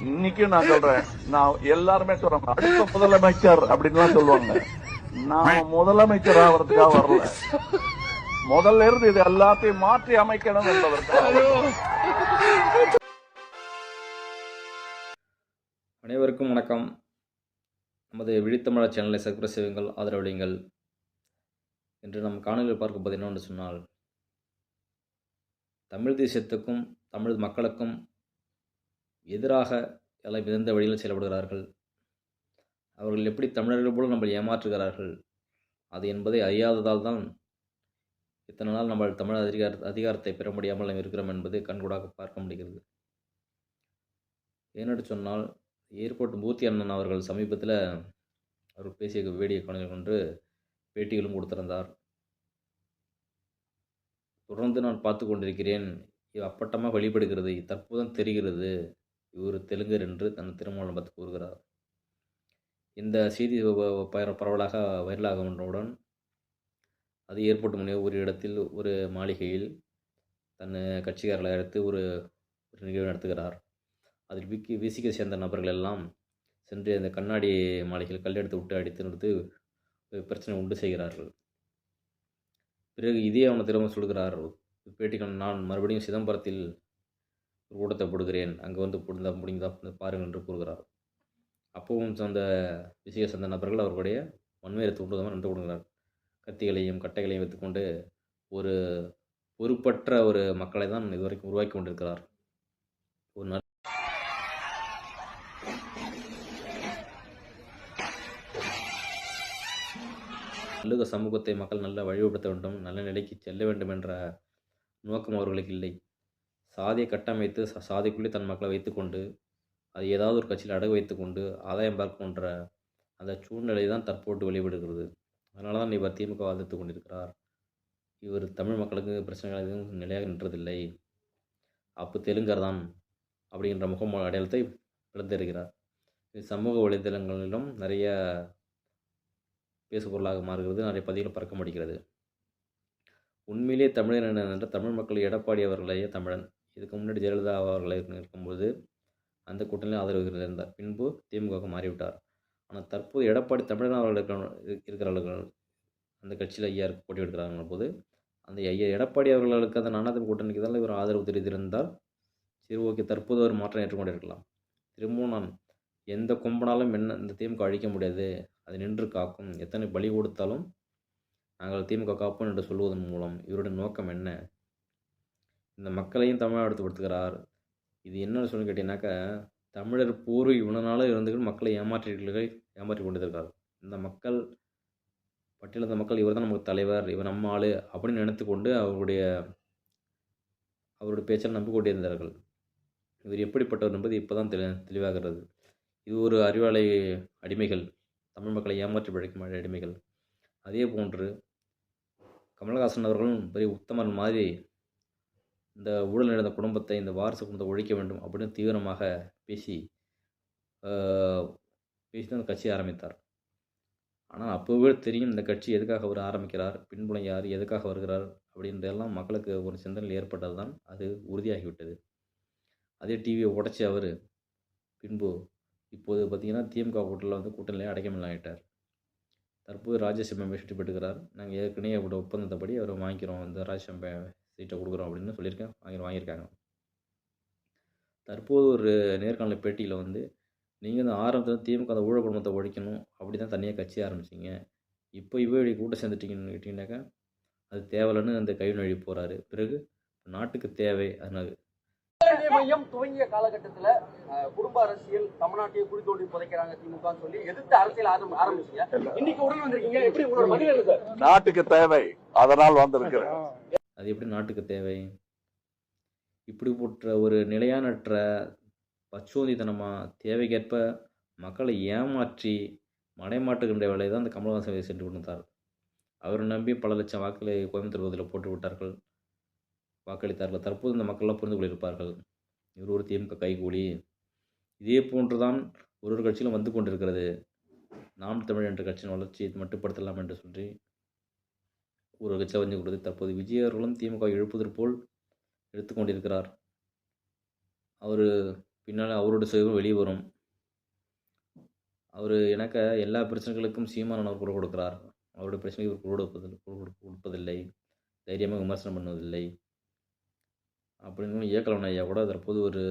இன்னைக்கும் நான் சொல்றேன். நான் எல்லாருமே சொல்றேன். அடுத்த முதலமைச்சர் அப்படின்னு தான் சொல்லுவாங்க. நான் முதலமைச்சர் ஆகிறதுக்காக வரல. முதல்ல இருந்து இது எல்லாத்தையும் மாற்றி அமைக்கணும் அனைவருக்கும் வணக்கம். நமது விழித்தமிழ சேனலை சப்ஸ்கிரைப் செய்யுங்கள் ஆதரவளியுங்கள் இன்று நம் காணொலியில் பார்க்கப்போது என்னவென்று சொன்னால் தமிழ் தேசியத்துக்கும் தமிழ் மக்களுக்கும் எதிராக எல்லாம் மிகுந்த வழியில் செயல்படுகிறார்கள்? அவர்கள் எப்படி தமிழர்கள் போல நம்மை ஏமாற்றுகிறார்கள்? அது என்பதை அறியாததால் தான் இத்தனை நாள் நம்ம தமிழ் அதிகார அதிகாரத்தை பெற முடியாமல் நாம் இருக்கிறோம் என்பது கண்கூடாக பார்க்க முடிகிறது. ஏனென்று சொன்னால் ஏர்போர்ட் மூர்த்தி அண்ணன் அவர்கள் சமீபத்தில் அவர் பேசிய வேடிய காணொலி கொண்டு பேட்டிகளும் கொடுத்திருந்தார். தொடர்ந்து நான் பார்த்து கொண்டிருக்கிறேன். இது அப்பட்டமாக வெளிப்படுகிறது. தற்போதும் தெரிகிறது. இவர் தெலுங்கர் என்று தன் திருமணம் பார்த்து கூறுகிறார். இந்த செய்தி வ- பர- பரவலாக வைரலாகவுடன் அது ஏர்போர்ட் முன்னே ஒரு இடத்தில் ஒரு மாளிகையில் தன் கட்சிக்காரர்களை அழைத்து ஒரு ஒரு நிகழ்வு நடத்துகிறார். அதில் விக்கி விசிக்க சேர்ந்த நபர்கள் எல்லாம் சென்று அந்த கண்ணாடி மாளிகையில் கல்லெடுத்து விட்டு அடித்து நிறுத்து ஒரு பிரச்சனை உண்டு செய்கிறார்கள். பிறகு இதே அவனை திரும்ப சொல்கிறார் பேட்டிகள் நான் மறுபடியும் சிதம்பரத்தில் கூட்டத்தை போடுகிறேன் அங்கே வந்து புடுந்தா முடிந்தா வந்து பாருங்கள் என்று கூறுகிறார். அப்பவும் அந்த விசய சந்த நபர்கள் அவர்களுடைய வன்மையை தூண்டுவதாக நின்று கொடுக்கிறார் கத்திகளையும் கட்டைகளையும் வைத்துக்கொண்டு ஒரு பொறுப்பற்ற ஒரு மக்களை தான் இதுவரைக்கும் உருவாக்கி கொண்டிருக்கிறார். ஒரு நல்ல நல்ல சமூகத்தை மக்கள் நல்ல வழிபடுத்த வேண்டும் நல்ல நிலைக்கு செல்ல வேண்டும் என்ற நோக்கம் அவர்களுக்கு இல்லை. சாதியை கட்டமைத்து சாதிக்குள்ளே தன் மக்களை வைத்துக்கொண்டு அது ஏதாவது ஒரு கட்சியில் அடகு வைத்துக்கொண்டு ஆதாயம் பார்க்கின்ற அந்த சூழ்நிலை தான் தற்போட்டு வெளிப்படுகிறது அதனால தான் இவர் திமுக வாதித்து கொண்டிருக்கிறார். இவர் தமிழ் மக்களுக்கு பிரச்சனைகள் எதுவும் நிலையாக நின்றதில்லை. அப்போ தெலுங்கர் தான் அப்படிங்கிற முகம் அடையாளத்தை பிளந்திருக்கிறார் இது சமூக வலைதளங்களிலும் நிறைய பேசுபொருளாக மாறுகிறது. நிறைய பதிவுகள் பறக்க முடிகிறது உண்மையிலே தமிழன் என்ற தமிழ் மக்கள் எடப்பாடி அவர்களையே தமிழன். இதுக்கு முன்னாடி ஜெயலலிதா அவர்களை இருக்கும்போது அந்த கூட்டணியில் ஆதரவு இருந்தார். பின்பு திமுக மாறிவிட்டார். ஆனால் தற்போது எடப்பாடி தமிழன் அவர்கள் இருக்கிற- இருக்கிறவர்கள் அந்த கட்சியில் ஐயா போட்டி எடுக்கிறாங்க போது அந்த ஐயா எடப்பாடி அவர்களுக்கு அந்த அண்ணாதிமுக கூட்டணிக்கு தான் இவர் ஆதரவு தெரிவித்திருந்தால் சரி ஓகே தற்போது ஒரு மாற்றம் ஏற்றுக்கொண்டிருக்கலாம் திரும்பவும் நான் எந்த கொம்பனாலும் என்ன இந்த திமுக அழிக்க முடியாது. அது நின்று காக்கும். எத்தனை பலி கொடுத்தாலும் நாங்கள் திமுக காப்போம் என்று சொல்வதன் மூலம் இவருடைய நோக்கம் என்ன? இந்த மக்களையும் தமிழ்நாடுபடுத்துகிறார் இது என்னன்னு சொல்லி கேட்டீங்கன்னாக்கா தமிழர் பூர்வீக இவ்வளோ நாளும் இருந்துக்கிட்டு மக்களை ஏமாற்றிகள் ஏமாற்றி கொண்டிருக்கிறார். இந்த மக்கள் பட்டியலிருந்த மக்கள் இவர் தான் நமக்கு தலைவர் இவர் நம்ம ஆள் அப்படின்னு நினைத்து கொண்டு அவருடைய அவருடைய பேச்சால் நம்பிக்கொண்டே இருந்தார்கள். இவர் எப்படிப்பட்டவர் என்பது இப்போ தான் தெளி தெளிவாகிறது. இது ஒரு அறிவாலை அடிமைகள் தமிழ் மக்களை ஏமாற்றி பிழைக்கும் அடிமைகள். அதே போன்று கமலஹாசன் அவர்களும் பெரிய உத்தமன் மாதிரி இந்த ஊழல் நடந்த குடும்பத்தை இந்த வாரிசு குடும்பத்தை ஒழிக்க வேண்டும் அப்படின்னு தீவிரமாக பேசி பேசி தான் அந்த கட்சியை ஆரம்பித்தார். ஆனால் அப்போவே தெரியும் இந்த கட்சி எதுக்காக அவர் ஆரம்பிக்கிறார் பின்புலம் யார் எதுக்காக வருகிறார் அப்படின்றதெல்லாம் மக்களுக்கு ஒரு சிந்தனையில் ஏற்பட்டது தான் அது உறுதியாகிவிட்டது. அதே டிவியை உடைச்சி அவர் பின்பு இப்போது பார்த்திங்கன்னா திமுக கூட்டத்தில் வந்து கூட்டணியிலே அடைக்கமில்லாயிட்டார் தற்போது ராஜ்யசபை வெற்றி பெற்றுக்கிறார். நாங்கள் ஏற்கனவே அவரோட ஒப்பந்தத்தப்படி அவர் வாங்கிக்கிறோம். இந்த ராஜ்யசபை சீட்டை கொடுக்குறோம் அப்படின்னு சொல்லியிருக்கேன். வாங்கி வாங்கியிருக்காங்க. தற்போது ஒரு நேர்காணல் பேட்டியில் வந்து நீங்கள் இந்த ஆரம்பத்தில் திமுக அந்த ஊழல் குடும்பத்தை ஒழிக்கணும் அப்படி தான் தனியாக கட்சி ஆரம்பிச்சிங்க. இப்போ இவ்வளோ இப்படி கூட்டம் சேர்ந்துட்டீங்கன்னு கேட்டிங்கனாக்கா அது தேவையில்லைன்னு அந்த கை நழுவி போகிறாரு பிறகு நாட்டுக்கு தேவை அதனால். மையம் துவங்கிய காலகட்டத்துல குடும்ப அரசியல் தமிழ்நாட்டையே குடி தோண்டி புதைக்கிறாங்க திமுக சொல்லி எதிர்த்து அரசியல் ஆரம்- ஆரம்பிச்சீங்க. இன்னைக்கு உடனே வந்திருக்கீங்க. எப்படி உங்களோட சார் நாட்டுக்கு தேவை. அதனால் வந்திருக்கிறேன். அது எப்படி நாட்டுக்கு தேவை? இப்படி போற்ற ஒரு நிலையானற்ற பச்சோந்தித்தனமாக தேவைக்கேற்ப மக்களை ஏமாற்றி மடைமாட்டுகின்ற வேலையை தான் இந்த கமலஹாசன் சென்று கொண்டிருந்தார் அவரை நம்பி பல லட்சம் வாக்களை கோயம்புத்தூர் பகுதியில் போட்டு விட்டார்கள். வாக்களித்தார்கள். தற்போது இந்த மக்கள்லாம் புரிந்து கொண்டிருப்பார்கள். இவர் ஒரு திமுக கைகூலி. இதே போன்று தான் ஒரு ஒரு கட்சியிலும் வந்து கொண்டிருக்கிறது. நாம் தமிழ் என்ற கட்சியின் வளர்ச்சியை மட்டுப்படுத்தலாம் என்று சொல்லி ஒரு கட்சியில் வந்து கொடுத்து தற்போது விஜய் அவர்களும் திமுக எழுப்பதற்கு போல் எடுத்துக்கொண்டிருக்கிறார் அவர் பின்னால் அவரோட சுயம் வெளியே வரும். அவர் எனக்கு எல்லா பிரச்சனைகளுக்கும் சீமானவர் அவர் குரல் கொடுக்கிறார். அவருடைய பிரச்சனைக்கு குரல் கொடுப்பதில்லை குரல் கொடுப்பதில்லை. தைரியமாக விமர்சனம் பண்ணுவதில்லை. அப்படின்னு இயக்கலவன் ஐயா கூட தற்போது ஒரு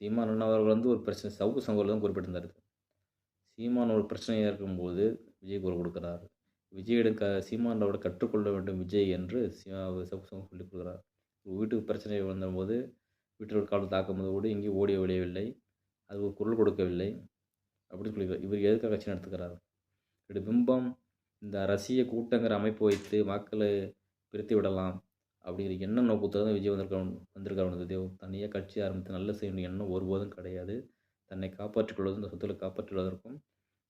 சீமானன் அவர்கள் வந்து ஒரு பிரச்சனை சவுக்கு சங்கரில் தான் குறிப்பிட்டிருந்தார். சீமான் ஒரு பிரச்சனையாக இருக்கும்போது விஜய் குரல் கொடுக்கிறார். விஜயிடம் க சீமானோட கற்றுக்கொள்ள வேண்டும் விஜய் என்று சீமா அவர் சவுக்கு சொல்லிக் கொடுக்கிறார் வீட்டுக்கு பிரச்சனை வந்தபோது வீட்டில் ஒரு காலம் தாக்கும்போது கூட எங்கேயும் ஓடிய விளையவில்லை. அது ஒரு குரல் கொடுக்கவில்லை. அப்படின்னு சொல்லி இவர் எதுக்காக கட்சி நடத்துகிறார்? இப்படி பிம்பம் இந்த ரசிய கூட்டங்கிற அமைப்பு வைத்து மக்களை பிரித்து விடலாம் அப்படிங்கிற எண்ண நோக்கத்தில் தான் விஜய் வந்திருக்க வந்திருக்காரு தேவ். தனியாக கட்சி ஆரம்பித்து நல்ல செய்யணும் எண்ணம் ஒருபோதும் கிடையாது. தன்னை காப்பாற்றிக் கொள்வதும் இந்த சொத்துக்களை காப்பாற்றுவதற்கும்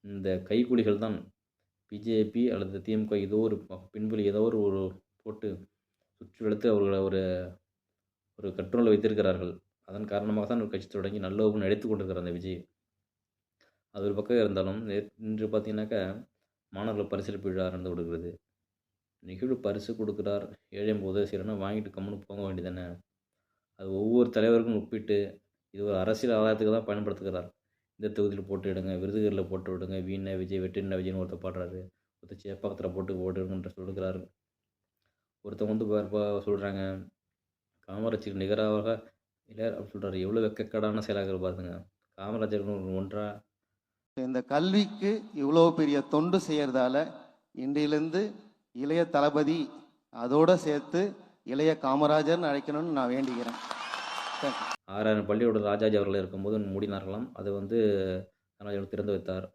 இந்த கைகூலிகள் தான் பிஜேபி அல்லது திமுக ஏதோ ஒரு பின்புலி ஏதோ ஒரு ஒரு போட்டு சுற்றி வளர்த்து அவர்களை ஒரு ஒரு கட்டுரையில் வைத்திருக்கிறார்கள். அதன் காரணமாக தான் ஒரு கட்சி தொடங்கி நல்ல நடித்து கொண்டிருக்கிறார் அந்த விஜய். அது ஒரு பக்கம் இருந்தாலும் இன்று பார்த்தீங்கன்னாக்கா மாணவர்கள் பரிசளிப்பு விழா நடந்து கொடுக்குறது நிகழ்வு பரிசு கொடுக்குறார். ஏழையும் போது சரினா வாங்கிட்டு கம்முன்னு போக வேண்டியதானே அது ஒவ்வொரு தலைவருக்கும் ஒப்பிட்டு இது ஒரு அரசியல் ஆதாயத்துக்கு தான் பயன்படுத்துகிறார். இந்த தொகுதியில் போட்டு விடுங்க விருதுகளில் போட்டு விடுங்க வீண விஜய் வெற்றின விஜய்னு ஒருத்தர் பாடுறாரு. ஒருத்தர் சேப்பாக்கத்தில் போட்டு போட்டுடுங்கன்ற சொல்லுகிறாரு ஒருத்தவங்க வந்து இப்போ சொல்கிறாங்க காமராஜருக்கு நிகராக இல்லை அப்படின்னு சொல்கிறாரு எவ்வளோ வெக்கக்கடான செயலாக பாருங்க. காமராஜர் ஒன்றா? இந்த கல்விக்கு இவ்வளோ பெரிய தொண்டு செய்கிறதால இன்றையிலேருந்து இளைய தளபதி அதோடு சேர்த்து இளைய காமராஜர்னு அழைக்கணும்னு நான் வேண்டிக்கிறேன் தேங்க்யூ. ஆறாயிரம் பள்ளியோட ராஜாஜி அவர்கள் இருக்கும்போது மூடினார்களாம். அதை வந்து காமராஜர் திறந்து வைத்தார்.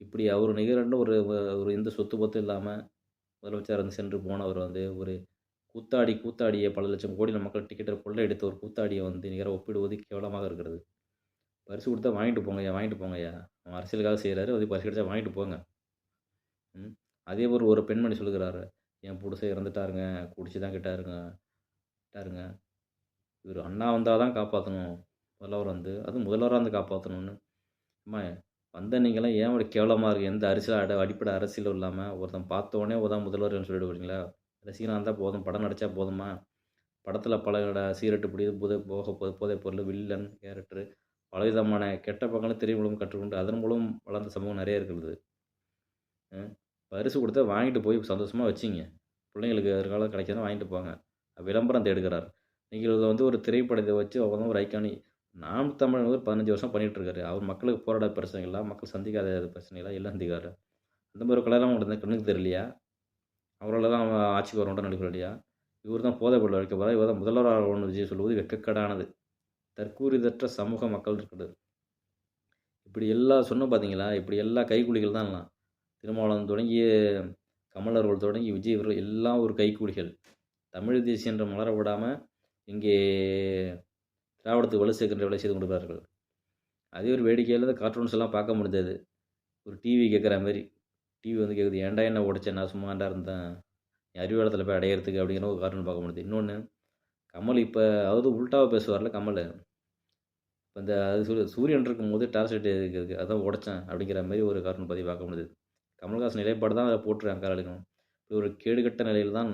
இப்படி அவர் நிகரண்டு ஒரு ஒரு எந்த சொத்து பத்தும் இல்லாமல் முதலமைச்சர் வந்து சென்று போனவர் வந்து ஒரு கூத்தாடி கூத்தாடியை பல லட்சம் கோடி மக்கள் டிக்கெட்டை கொள்ளை எடுத்த ஒரு கூத்தாடியை வந்து நிகர ஒப்பிடுவது கேவலமாக இருக்கிறது. பரிசு கொடுத்தா வாங்கிட்டு போங்கய்யா வாங்கிட்டு போங்கய்யா. அவன் அரசியலுக்காக செய்கிறாரு அது பரிசு கிடைச்சா வாங்கிட்டு போங்க. அதே ஒரு ஒரு பெண்மணி சொல்லுகிறாரு என் புடிசை இறந்துட்டாருங்க குடிச்சு தான் கிட்டாருங்க கிட்டாருங்க. இவர் அண்ணா வந்தால் தான் காப்பாற்றணும் முதல்வர் வந்து அதுவும் முதல்வராக வந்து காப்பாற்றணும்னு அம்மா வந்த நீங்களாம் ஏன் ஒரு கேவலமாக இருக்குது எந்த அரசியல் அட அடிப்படை அரசியலும் இல்லாமல் ஒருத்தன் பார்த்தோன்னே ஒருதான் முதல்வர்னு சொல்லிட்டு வரீங்களா ரசிகனாக இருந்தால் போதும் படம் நடித்தா போதுமா? படத்தில் பல இட- சீரட்டு பிடி புதை போக போது போதைப் பொருள் வில்லன் கேரக்டர் பலவிதமான கெட்ட பக்கங்களும் திரை மூலம் கற்றுக்கொண்டு அதன் மூலம் வளர்ந்த சமூகம் நிறைய இருக்குது பரிசு கொடுத்தா வாங்கிட்டு போய் சந்தோஷமாக வச்சிங்க. பிள்ளைங்களுக்கு எதிர்காலம் கிடைக்காத வாங்கிட்டு போங்க. விளம்பரம் தேடுகிறார். நீங்கள் இதை வந்து ஒரு திரைப்படத்தை வச்சு அவங்க ஒரு ஐக்கானி நாம் தமிழன் வந்து பதினஞ்சு வருஷம் பண்ணிகிட்ருக்காரு அவர் மக்களுக்கு போராட பிரச்சனைகளா மக்கள் சந்திக்காத பிரச்சனைகளா எல்லாம் சந்திக்காரு அந்த மாதிரி கலையெல்லாம் உங்களுக்கு கண்ணுக்கு தெரியலையா? அவரால் தான் அவன் ஆட்சிக்கு வரணும் நடிப்பு இல்லையா இவர் தான் போதை பொருள் வைக்க போகிறா இவர் தான் முதல்வராக ஒன்று விஜய் சொல்வது வெக்கக்கடானது. தற்கூரிதற்ற சமூக மக்கள் இருக்குது இப்படி எல்லாம் சொன்ன பார்த்தீங்களா இப்படி எல்லா கைக்கூலிகள் தான் எல்லாம். திருமாவளவன் தொடங்கி கமலர்கள் தொடங்கி விஜய் இவர்கள் எல்லாம் ஒரு கைக்கூலிகள். தமிழ் தேசியன்ற மலர விடாமல் இங்கே திராவிடத்துக்கு வலு சேர்க்கின்ற வேலை செய்து கொடுப்பார்கள் அதே ஒரு வேடிக்கையில் தான் கார்ட்டூன்ஸ் எல்லாம் பார்க்க முடிஞ்சது. ஒரு டிவி கேட்குற மாதிரி. டிவி வந்து கேட்குது ஏன்டா என்ன உடைச்சேன் நான் சும்மாண்டா இருந்தேன். என் அறிவாளத்தில் போய் அடையிறதுக்கு அப்படிங்கிற ஒரு கார்ட்டூன் பார்க்க முடியுது இன்னொன்று கமல் இப்போ அதாவது உள்டாவை பேசுவார்ல கமல்? இப்போ இந்த அது சூரிய சூரியன் இருக்கும்போது டார்ச் லைட் இருக்குது அதான் உடைச்சேன் அப்படிங்கிற மாதிரி ஒரு கார்ட்டூன் பதிவு பார்க்க முடியுது கமல்ஹாசன் நிலைப்பாடு தான் அதை போட்டுருக்காங்க காரர்களும் ஒரு கேடுகட்ட நிலையில் தான்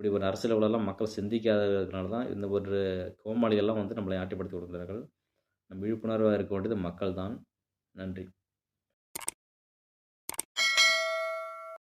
இப்படி ஒரு அரசியல் மக்கள் சிந்திக்காததுனால தான் இந்த ஒரு கோமாளிகள்லாம் வந்து நம்மளை ஆட்டிப்படுத்தி கொடுக்குறார்கள் நம் விழிப்புணர்வாக இருக்க வேண்டியது மக்கள் தான் நன்றி.